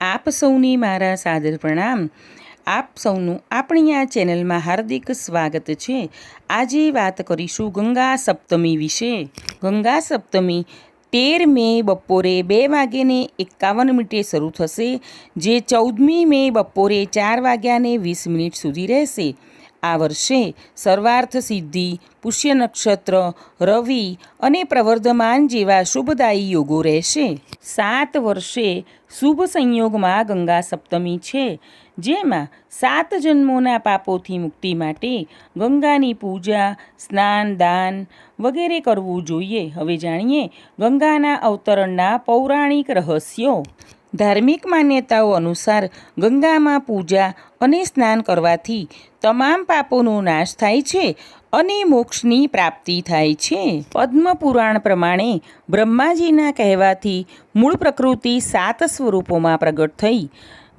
આપ સૌને મારા સાદર પ્રણામ. આપ સૌનું આપણી આ ચેનલમાં હાર્દિક સ્વાગત છે. આજે વાત કરીશું ગંગા સપ્તમી વિશે. ગંગા સપ્તમી તેર મે બપોરે બે વાગ્યાને એકાવન મિનિટે શરૂ થશે, જે ચૌદમી મે બપોરે ચાર વાગ્યાને વીસ મિનિટ સુધી રહેશે. આ વર્ષે સર્વાર્થ સિદ્ધિ, પુષ્ય નક્ષત્ર, રવિ અને પ્રવર્ધમાન જેવા શુભદાયી યોગો રહેશે. સાત વર્ષે શુભ સંયોગમાં ગંગા સપ્તમી છે, જેમાં સાત જન્મોના પાપોથી મુક્તિ માટે ગંગાની પૂજા, સ્નાન, દાન વગેરે કરવું જોઈએ. હવે જાણીએ ગંગાના અવતરણના પૌરાણિક રહસ્યો. ધાર્મિક માન્યતાઓ અનુસાર ગંગામાં પૂજા અને સ્નાન કરવાથી તમામ પાપોનો નાશ થાય છે અને મોક્ષની પ્રાપ્તિ થાય છે. પદ્મ પુરાણ પ્રમાણે બ્રહ્માજીના કહેવાથી મૂળ પ્રકૃતિ સાત સ્વરૂપોમાં પ્રગટ થઈ.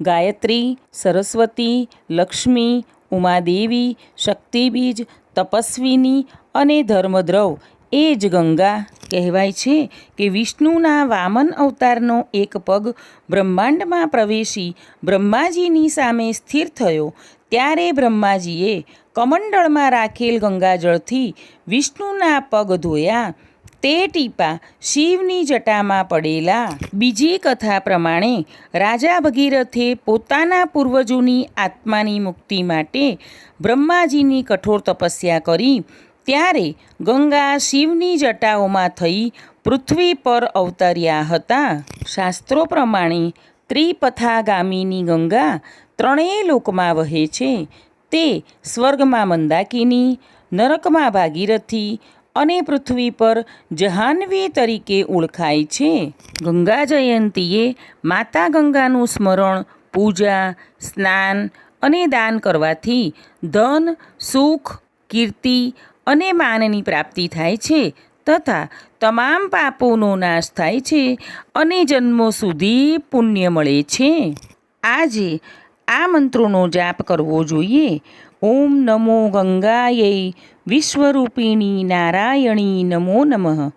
ગાયત્રી, સરસ્વતી, લક્ષ્મી, ઉમાદેવી, શક્તિબીજ, તપસ્વીની અને ધર્મદ્રવ એ જ ગંગા કહેવાય છે કે વિષ્ણુના વામન અવતારનો એક પગ બ્રહ્માંડમાં પ્રવેશી બ્રહ્માજીની સામે સ્થિર થયો. ત્યારે બ્રહ્માજીએ કમંડળમાં રાખેલ ગંગાજળથી વિષ્ણુના પગ ધોયા. તે ટીપા શિવની જટામાં પડેલા. બીજી કથા પ્રમાણે રાજા ભગીરથે પોતાના પૂર્વજોની આત્માની મુક્તિ માટે બ્રહ્માજીની કઠોર તપસ્યા કરી. ત્યારે ગંગા શિવની જટાઓમાં થઈ પૃથ્વી પર અવતર્યા હતા. શાસ્ત્રો પ્રમાણે ત્રિપથાગામીની ગંગા ત્રણેય લોકમાં વહે છે. તે સ્વર્ગમાં મંદાકિની, નરકમાં ભાગીરથી અને પૃથ્વી પર જહાન્વી તરીકે ઓળખાય છે. ગંગા જયંતીએ માતા ગંગાનું સ્મરણ, પૂજા, સ્નાન અને દાન કરવાથી ધન, સુખ, કીર્તિ અને માનની પ્રાપ્તિ થાય છે, તથા તમામ પાપોનો નાશ થાય છે અને જન્મો સુધી પુણ્ય મળે છે. આજે આ મંત્રોનો જાપ કરવો જોઈએ. ઓમ નમો ગંગાયે વિશ્વરૂપિણી નારાયણી નમો નમઃ.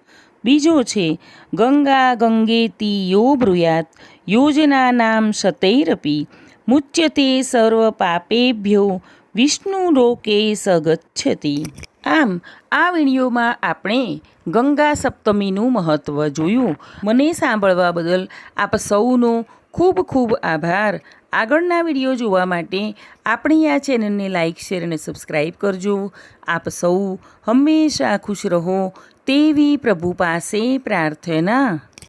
બીજો છે, ગંગા ગંગેતી યો બ્રુયાત, યોજના નામ શતૈરપી મુચ્યતે સર્વ પાપેભ્યો, વિષ્ણુ લોકે સગચ્છતિ. આમ, આ વિડીયોમાં આપણે ગંગા સપ્તમીનું મહત્ત્વ જોયું. મને સાંભળવા બદલ આપ સૌનો ખૂબ ખૂબ આભાર. આગળના વીડિયો જોવા માટે આપણી આ ચેનલને લાઇક શેર અને સબસ્ક્રાઈબ કરજો. આપ સૌ હંમેશા ખુશ રહો તેવી પ્રભુ પાસે પ્રાર્થના.